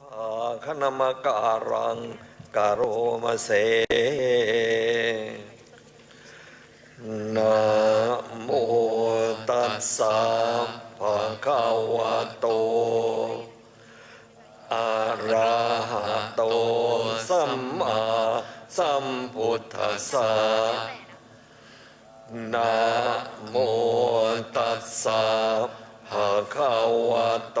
ภาคณมการังกโรมาเสนะโมตัสสะภะคะวะโตอะระหะโตสัมมาสัมพุทธัสสะนะโมตัสสะภะคะวะโต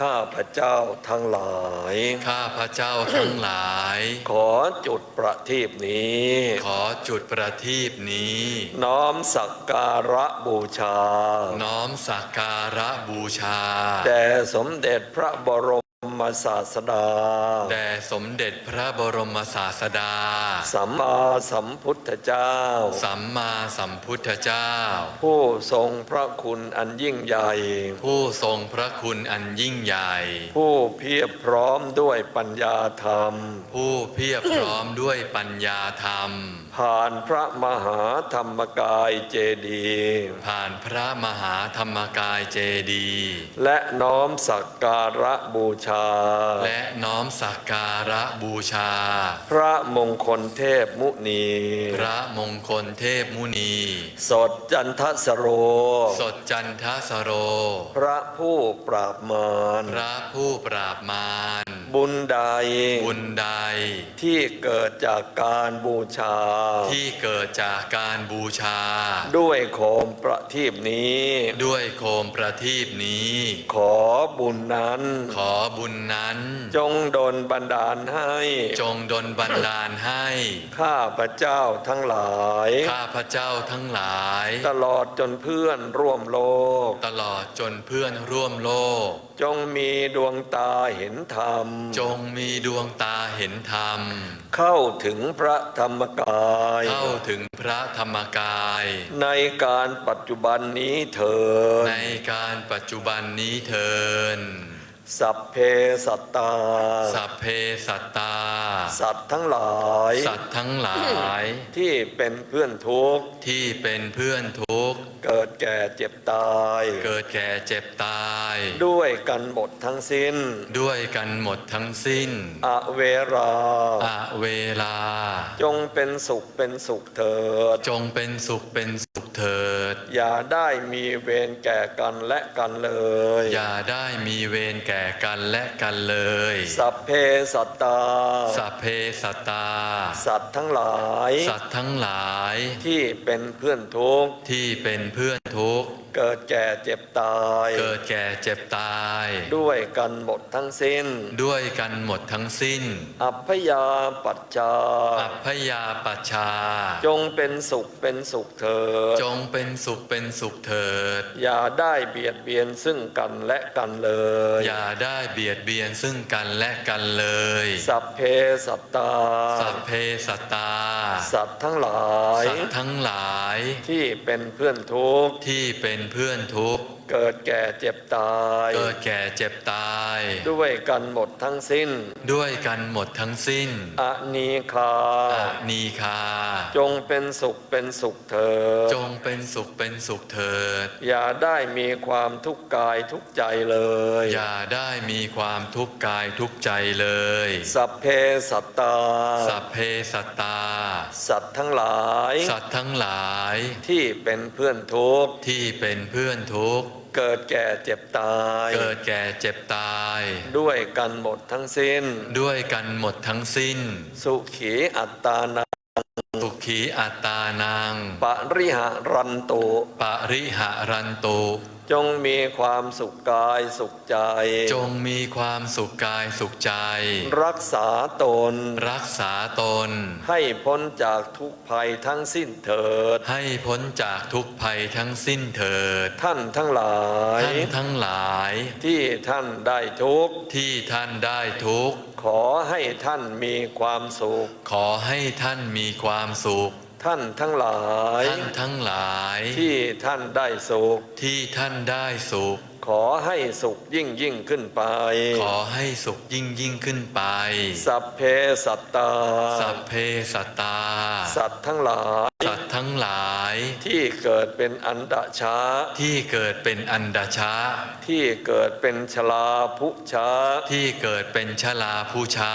ข้าพเจ้าทั้งหลาย ข้าพระเจ้าทั้งหลาย ขอจุดประทีปนี้ ขอจุดประทีปนี้ น้อมสักการะบูชา น้อมสักการะบูชา แด่สมเด็จพระบรม ศาสดา แด่สมเด็จพระบรมศาสดา สัมมาสัมพุทธเจ้า สัมมาสัมพุทธเจ้า ผู้ทรงพระคุณอันยิ่งใหญ่ ผู้ทรงพระคุณอันยิ่งใหญ่ ผู้เพียบพร้อมด้วยปัญญาธรรม ผู้เพียบพร้อมด้วยปัญญาธรรมผ่านพระมหาธรรมกายเจดีย์ผ่านพระมหาธรรมกายเจดีย์และน้อมสักการะบูชา และน้อมสักการะบูชา พระมงคลเทพมุนี พระมงคลเทพมุนี สดจันทสโร สดจันทสโร พระผู้ปราบมารพระผู้ปราบมารบุญใดบุญใดที่เกิดจากการบูชาที่เกิดจากการบูชา ด้วยโคมประทีปนี้ ด้วยโคมประทีปนี้ ขอบุญนั้น ขอบุญนั้น จงดลบันดาลให้ จงดลบันดาลให้ ข้าพระเจ้าทั้งหลาย ข้าพระเจ้าทั้งหลาย ตลอดจนเพื่อนร่วมโลก ตลอดจนเพื่อนร่วมโลก จงมีดวงตาเห็นธรรม จงมีดวงตาเห็นธรรม เข้าถึงพระธรรมกายเข้าถึงพระธรรมกาย ในการปัจจุบันนี้เถิดในการปัจจุบันนี้เทิน สัพเพสัตตา สัพเพสัตตา สัตว์ทั้งหลาย สัตว์ทั้งหลาย ที่เป็นเพื่อนทุกข์ ที่เป็นเพื่อนทุกข์ เกิดแก่เจ็บตาย เกิดแก่เจ็บตาย ด้วยกันหมดทั้งสิ้น ด้วยกันหมดทั้งสิ้น อเวราอะเวลา จงเป็นสุขเป็นสุขเถิด จงเป็นสุขเป็นสุขเถิด อย่าได้มีเวรแก่กันและกันเลย อย่าได้มีเวรแก่กันและกันเลย สัพเพสัตตา สัพเพสัตตา สัตว์ทั้งหลาย สัตว์ทั้งหลาย ที่เป็นเพื่อนทุกข์ ที่เป็นเพื่อนทุกข์เกิดแก่เจ็บตาย เกิดแก่เจ็บตาย ด้วยกันหมดทั้งสิ้น ด้วยกันหมดทั้งสิ้น อัพยาปัจจาอัพยาปัชชา จงเป็นสุขเป็นสุขเถิด จงเป็นสุขเป็นสุขเถิด อย่าได้เบียดเบียนซึ่งกันและกันเลย อย่าได้เบียดเบียนซึ่งกันและกันเลย สัพเพสัตตา สัพเพสัตตา สัตว์ทั้งหลาย สัตว์ทั้งหลาย ที่เป็นเพื่อนทุกข์ที่เป็นเพื่อนทุกข์ เกิดแก่เจ็บตาย เกิดแก่เจ็บตาย ด้วยกันหมดทั้งสิ้น ด้วยกันหมดทั้งสิ้น อนีคาอานีคา จงเป็นสุขเป็นสุขเถิดจงเป็นสุขเป็นสุขเถิด อย่าได้มีความทุกข์กายทุกข์ใจเลย อย่าได้มีความทุกข์กายทุกข์ใจเลย สัพเพสัตตา สัพเพสัตตา สัตว์ทั้งหลาย สัตว์ทั้งหลาย ที่เป็นเพื่อนทุกข์ ที่เป็นเพื่อนทุกข์ เกิดแก่เจ็บตาย เกิดแก่เจ็บตาย ด้วยกันหมดทั้งสิ้น ด้วยกันหมดทั้งสิ้น สุขีอัตตานาสุขีอัตตานัง ปริหารันตุ ปริหารันตุ จงมีความสุขกายสุขใจ จงมีความสุขกายสุขใจ รักษาตน รักษาตน ให้พ้นจากทุกภัยทั้งสิ้นเถิด ให้พ้นจากทุกภัยทั้งสิ้นเถิด ท่านทั้งหลาย ท่านทั้งหลาย ที่ท่านได้ทุกข์ที่ท่านได้ทุกข์ขอให้ท่านมีความสุข ขอให้ท่านมีความสุข ท่านทั้งหลาย ท่านทั้งหลาย ที่ท่านได้สุข ที่ท่านได้สุข ขอให้สุขยิ่งยิ่งขึ้นไป ขอให้สุขยิ่งยิ่งขึ้นไป สัพเพสัตตา สัพเพสัตตา สัตว์ทั้งหลาย สัตว์ทั้งหลาย ที่เกิดเป็นอันดช้าที่เกิดเป็นอันดาชะที่เกิดเป็นชลาภุช้าที่เกิดเป็นชลาผู้ช้า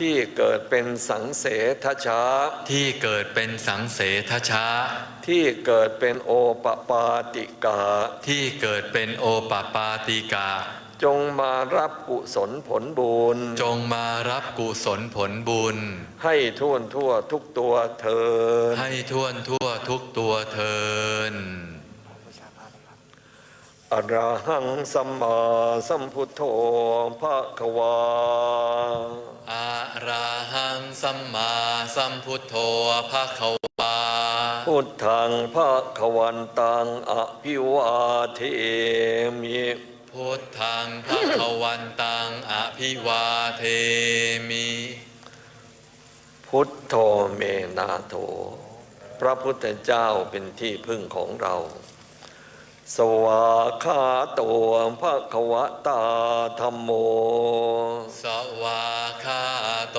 ที่เกิดเป็นสังเสทช้าที่เกิดเป็นสังเสทช้าที่เกิดเป็นโอปปาติกา ที่เกิดเป็นโอปปาติกา จงมารับกุศลผลบุญ จงมารับกุศลผลบุญ ให้ท่วนทั่วทุกตัวเธอญให้ท่วนทั่วทุกตัวเทิน อระหังสัมมาสัมพุทโธภะคะวาอะระหังสัมมาสัมพุทโธภะคะวาพุทธังภะคะวันตังอภิวาเทมิพุทธังภะคะวันตังอภิวาเทมิ พุทโธเมนาโถพระพุทธเจ้าเป็นที่พึ่งของเรา สวาคาโตภะคะวะตาธรรมโม สวาคาโต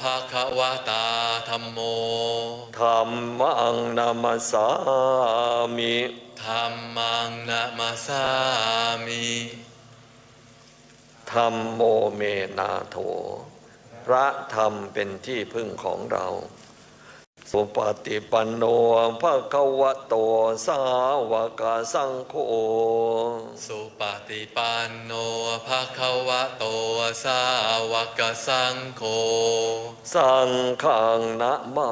ภะคะวะตาธัมโมธรรมังนามาสามิธัมมังนะมาสามิธรรมโมเมนาโถ พระธรรมเป็นที่พึ่งของเรา สุปฏิปันโนภะคะวะโต สาวกสังโฆ สุปฏิปันโนภะคะวะโต สาวกสังโฆ สังฆังนะมา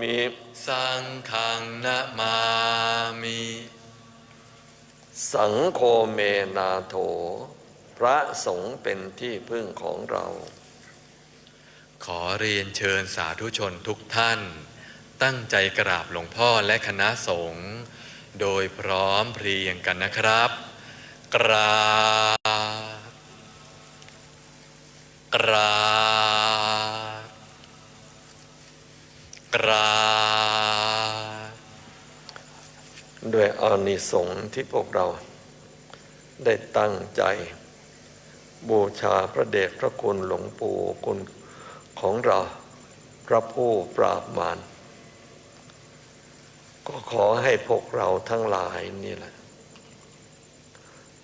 มิ สังฆังนะมามิ สังโฆเมนาโถ พระสงฆ์เป็นที่พึ่งของเรา ขอเรียนเชิญสาธุชนทุกท่าน ตั้งใจกราบหลวงพ่อและคณะสงฆ์โดยพร้อมเพรียงกันนะครับ กราบกราบกราบด้วยอานิสงส์ที่พวกเราได้ตั้งใจ บูชาพระเดชพระคุณหลวงปู่คุณ ของเรา พระผู้ปราบมารก็ขอให้พวกเราทั้งหลายนี่แหละ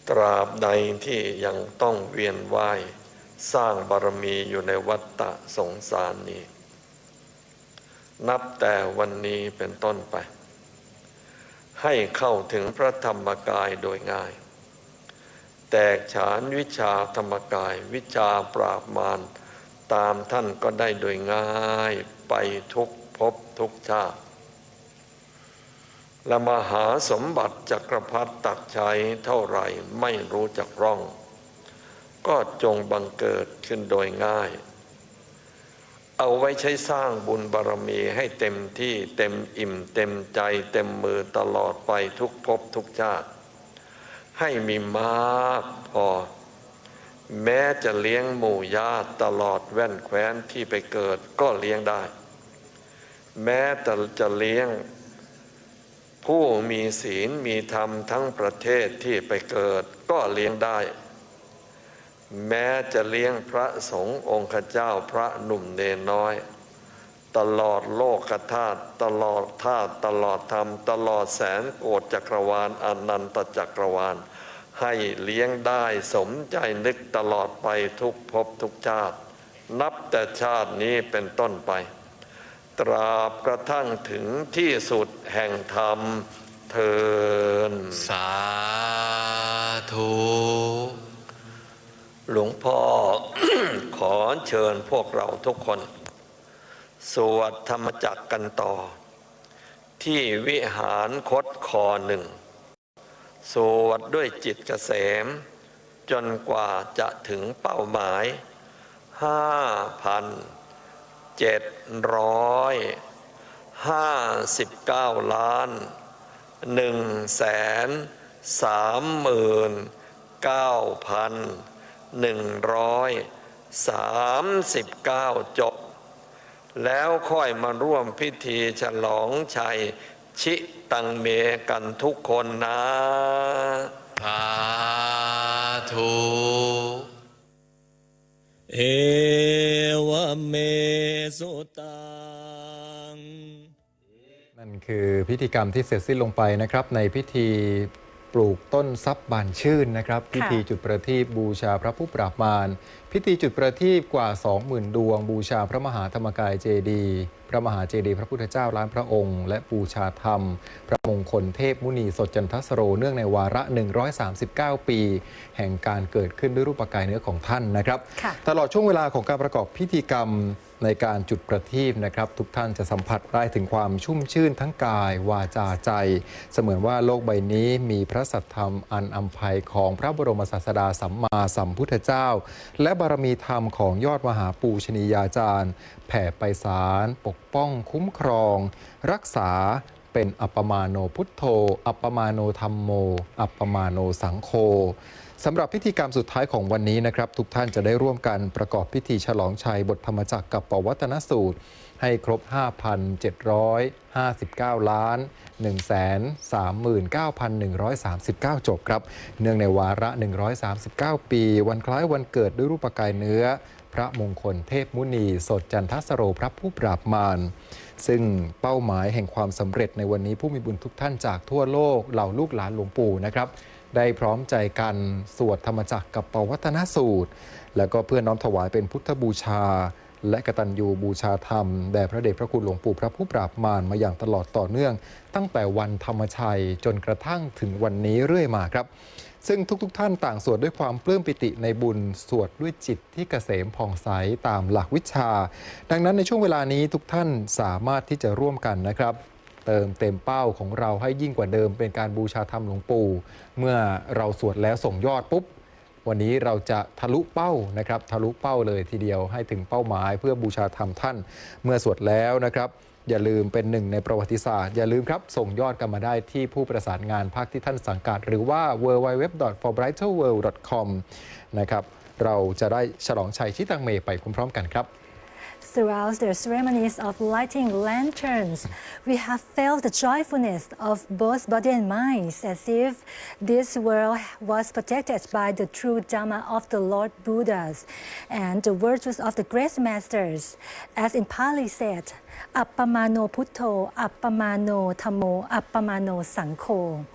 ตราบใดที่ยังต้องเวียนว่ายสร้างบารมีอยู่ในวัฏฏะสงสารนี้ นับแต่วันนี้เป็นต้นไป ให้เข้าถึงพระธรรมกายโดยง่าย แตกฉานวิชาธรรมกายวิชาปราบมาร ตามท่านก็ได้โดยง่ายไปทุกภพทุกชาติและมหาสมบัติจักรพรรดิตักใช้เท่าไหร่ไม่รู้จักร่อง ก็จงบังเกิดขึ้นโดยง่าย เอาไว้ใช้สร้างบุญบารมีให้เต็มที่เต็มอิ่มเต็มใจเต็มมือตลอดไปทุกภพทุกชาติ ให้มีมากพอ แม้จะเลี้ยงหมู่ญาติตลอดแว่นแคว้นที่ไปเกิดก็เลี้ยงได้ แม้แต่จะเลี้ยงผู้มีศีลมีธรรมทั้งประเทศที่ไปเกิดก็เลี้ยงได้ แม้จะเลี้ยงพระสงฆ์องค์เจ้าพระหนุ่มเนน้อย ตลอดโลกธาตุตลอดธาตุตลอดธรรม ตลอดแสนโกฏจักรวาลอนันตจักรวาล ให้เลี้ยงได้สมใจนึกตลอดไปทุกภพทุกชาติ นับแต่ชาตินี้เป็นต้นไป ตราบกระทั่งถึงที่สุดแห่งธรรมเทินสาธุหลวงพ่อขอเชิญพวกเราทุกคน สวดธรรมจักรกันต่อ ที่วิหารคดคอหนึ่ง สวดด้วยจิตเกษม จนกว่าจะถึงเป้าหมายห้าพันเจ็ดร้อยห้าสิบเก้าล้านหนึ่งแสนสามหมื่นเก้าพันหนึ่งร้อยสามสิบเก้าจบ แล้วค่อยมาร่วมพิธีฉลองชัย ชิตังเมกันทุกคนนะสาธุเอวเมสุตังนั่นคือพิธีกรรมที่เสร็จสิ้นลงไปนะครับในพิธี ปลูกต้นทรัพย์บานชื่นนะครับ พิธีจุดประทีปบูชาพระผู้ปราบมาร พิธีจุดประทีปกว่า 20,000 ดวง บูชาพระมหาธรรมกายเจดีย์พระมหาเจดีย์พระพุทธเจ้าล้านพระองค์ และบูชาธรรม พระมงคลเทพมุนีสดจันทสโรเนื่องในวาระ 139 ปี แห่งการเกิดขึ้นด้วยรูปกายเนื้อของท่านนะครับค่ะตลอดช่วงเวลาของการประกอบพิธีกรรม ในการจุดประทีปนะครับ ทุกท่านจะสัมผัสได้ถึงความชุ่มชื่นทั้งกาย วาจาใจ เสมือนว่าโลกใบนี้มีพระสัทธรรมอันอัมภัยของพระบรมศาสดาสัมมาสัมพุทธเจ้า และบารมีธรรมของยอดมหาปูชนียาจารย์ แผ่ไปสารปกป้องคุ้มครอง รักษาเป็นอัปปมาโนพุทโธ อัปปมาโนธรรมโม อัปปมาโนสังโฆ สำหรับพิธีกรรมสุดท้ายของวันนี้นะครับ ทุกท่านจะได้ร่วมกันประกอบพิธีฉลองชัยบทธรรมจักรกับปวัตนสูตร ให้ครบ 5,759 ล้าน 139,139 จบครับ เนื่องในวาระ 139 ปี วันคล้ายวันเกิดด้วยรูปกายเนื้อ พระมงคลเทพมุนี สดจันทสโรพระผู้ปราบมารซึ่งเป้าหมายแห่งความสำเร็จในวันนี้ผู้มีบุญทุกท่านจากทั่วโลกเหล่าลูกหลานหลวงปู่นะครับ ได้พร้อมใจกันสวดธรรมจักรกับปวัตนสูตร แล้วก็เพื่อน้อมถวายเป็นพุทธบูชา และกตัญญูบูชาธรรมแด่พระเดชพระคุณหลวงปู่พระผู้ปราบมารมาอย่างตลอดต่อเนื่อง ตั้งแต่วันธรรมชัยจนกระทั่งถึงวันนี้เรื่อยมาครับ ซึ่งทุกๆทท่านต่างสวดด้วยความปลื้มปิติในบุญสวดด้วยจิตที่เกษมผ่องใสตามหลักวิชา ดังนั้นในช่วงเวลานี้ทุกท่านสามารถที่จะร่วมกันนะครับ เติมเต็มเป้าของเราให้ยิ่งกว่าเดิมเป็นการบูชาธรรมหลวงปู่ เมื่อเราสวดแล้วส่งยอดปุ๊บ วันนี้เราจะทะลุเป้านะครับทะลุเป้าเลยทีเดียวให้ถึงเป้าหมาย เพื่อบูชาธรรมท่านเมื่อสวดแล้วนะครับ อย่าลืมเป็นหนึ่งในประวัติศาสตร์ อย่าลืมครับ ส่งยอดกันมาได้ที่ผู้ประสานงานภาคที่ท่านสังกัด หรือว่า www.forbrighterworld.com นะครับเราจะได้ฉลองชัยชิตังเมไปพร้อมๆกันครับ Throughout the ceremonies of lighting lanterns, we have felt the joyfulness of both body and mind, as if this world was protected by the true Dhamma of the Lord Buddhas and the virtues of the great masters. As in Pali said, อัปปมาโนพุทโธ อัปปมาโนธโม sanko.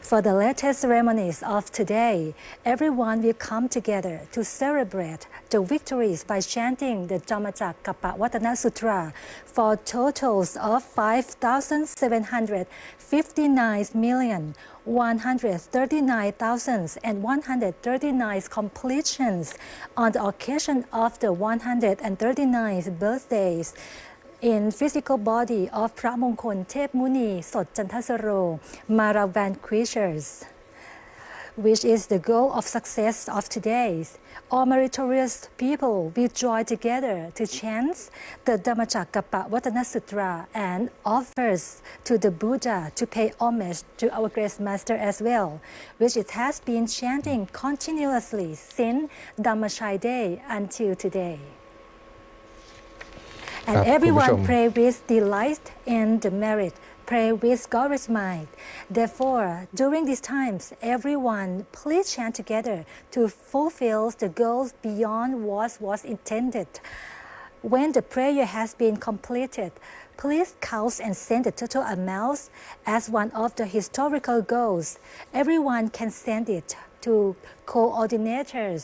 For the latest ceremonies of today, everyone will come together to celebrate the victories by chanting the Dhammacak Kappawattana Sutra for totals of five thousand seven hundred fifty nine million one hundred thirty nine thousands and one hundred thirty nine completions on the occasion of the 139th birthdays in physical body of Pramongkol Tep Muni Sot Jantasaro Maravan creatures which is the goal of success of today. All meritorious people will join together to chant the Dhammacakkappavattana Sutra and offers to the Buddha to pay homage to our great master as well, which it has been chanting continuously since Dhammachai Day until today. And ครับคุณผู้ชม everyone pray with delight in the merit, pray with God's mind. Therefore, during these times, everyone please chant together to fulfill the goals beyond what was intended. When the prayer has been completed, please count and send the total amount as one of the historical goals. Everyone can send it to coordinators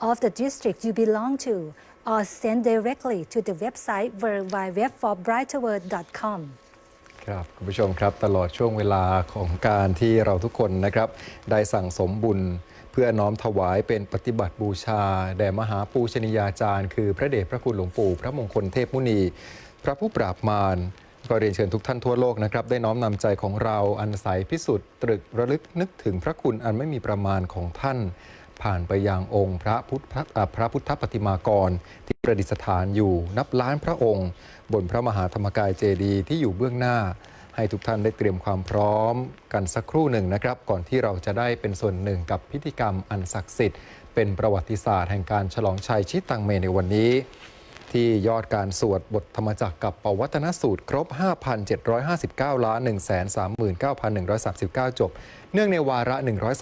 of the district you belong to Or send directly to the website www.forbrighterworld.com. ครับคุณผู้ชมครับตลอดช่วงเวลาของการที่เราทุกคนนะครับ ได้สั่งสมบุญเพื่อน้อมถวายเป็นปฏิบัติบูชา แด่มหาปูชนียาจารย์ คือพระเดชพระคุณหลวงปู่ พระมงคลเทพมุนี พระผู้ปราบมารก็เรียนเชิญทุกท่านทั่วโลกนะครับ ได้น้อมนำใจของเราอันใสพิสุทธิ์ตรึกระลึกนึกถึงพระคุณอันไม่มีประมาณของท่าน ผ่านไปยังองค์พระพุทธพระพุทธปฏิมากร ที่ประดิษฐานอยู่นับล้านพระองค์ บนพระมหาธรรมกายเจดีย์ที่อยู่เบื้องหน้า ให้ทุกท่านได้เตรียมความพร้อมกันสักครู่หนึ่งนะครับ ก่อนที่เราจะได้เป็นส่วนหนึ่งกับพิธีกรรมอันศักดิ์สิทธิ์เป็นประวัติศาสตร์แห่งการฉลองชัยชิตังเมในวันนี้ ที่ยอดการสวดบทธรรมจักรกับปวัตนสูตร ครบ 5,759ล้าน139,139 จบ เนื่องในวาระ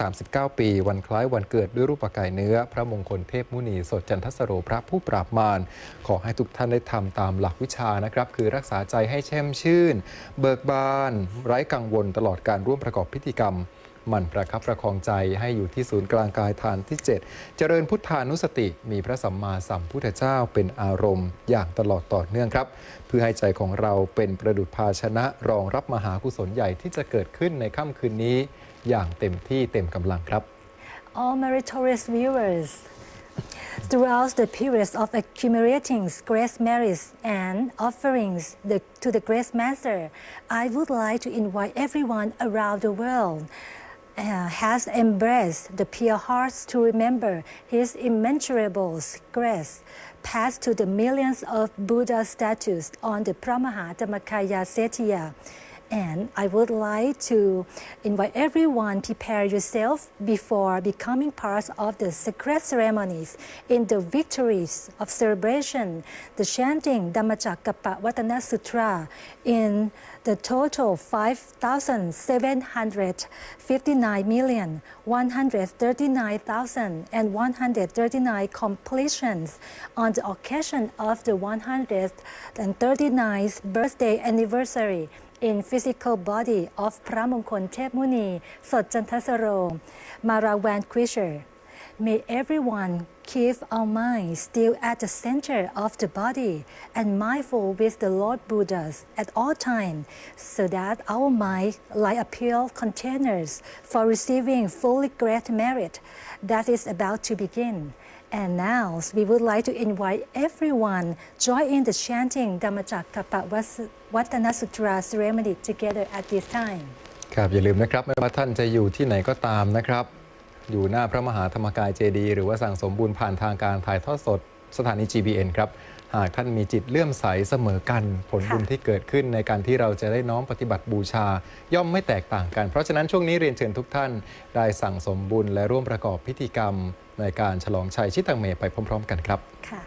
139 ปี วันคล้ายวันเกิดด้วยรูปกายเนื้อ พระมงคลเทพมุนี สดจันทสโรพระผู้ปราบมาร ขอให้ทุกท่านได้ทำตามหลักวิชานะครับ คือรักษาใจให้แช่มชื่น เบิกบาน ไร้กังวลตลอดการร่วมประกอบพิธีกรรม หมั่นประคับประคองใจให้อยู่ที่ศูนย์กลางกายฐานที่ 7 เจริญพุทธานุสติมีพระสัมมาสัมพุทธเจ้าเป็นอารมณ์ อย่างตลอดต่อเนื่องครับ เพื่อให้ใจของเราเป็นประดุจภาชนะรองรับมหากุศลใหญ่ที่จะเกิดขึ้นในค่ำคืนนี้ อย่างเต็มที่เต็มกำลังครับ all meritorious viewers. Throughout the periods of accumulating grace merits and offerings the- to the Grace Master, I would like to invite everyone around the world uh, has embraced the pure hearts to remember His immeasurable grace passed to the millions of Buddha statues on the Pramaha Dhammakaya Settiya. And I would like to invite everyone prepare yourself before becoming part of the sacred ceremonies in the victories of celebration, the chanting Dhammacakapa Vatana Sutra in the total 5,759,139,139 completions on the occasion of the 139th birthday anniversary in physical body of Pramongkol Thep Muni Sotjantasaro, Marawan Quisher. May everyone keep our mind still at the center of the body and mindful with the Lord Buddhas at all times, so that our mind, like a pure containers for receiving fully great merit that is about to begin. And now we would like to invite everyone join in the chanting Dhammacakapa Vatana Sutra ceremony together at this time. ครับอย่าลืมนะครับไม่ว่าท่านจะอยู่ที่ไหนก็ตามนะครับ อยู่หน้าพระมหาธรรมกายเจดีย์หรือว่าสั่งสมบุญผ่านทางการถ่ายทอดสดสถานี GBN ครับ หากท่านมีจิตเลื่อมใสเสมอกันผลบุญที่เกิดขึ้นในการที่เราจะได้น้อมปฏิบัติบูชา ย่อมไม่แตกต่างกัน เพราะฉะนั้นช่วงนี้เรียนเชิญทุกท่านได้สั่งสมบุญและร่วมประกอบพิธีกรรม ในการฉลองชัยชิตังเมไปพร้อม ๆ กันครับค่ะ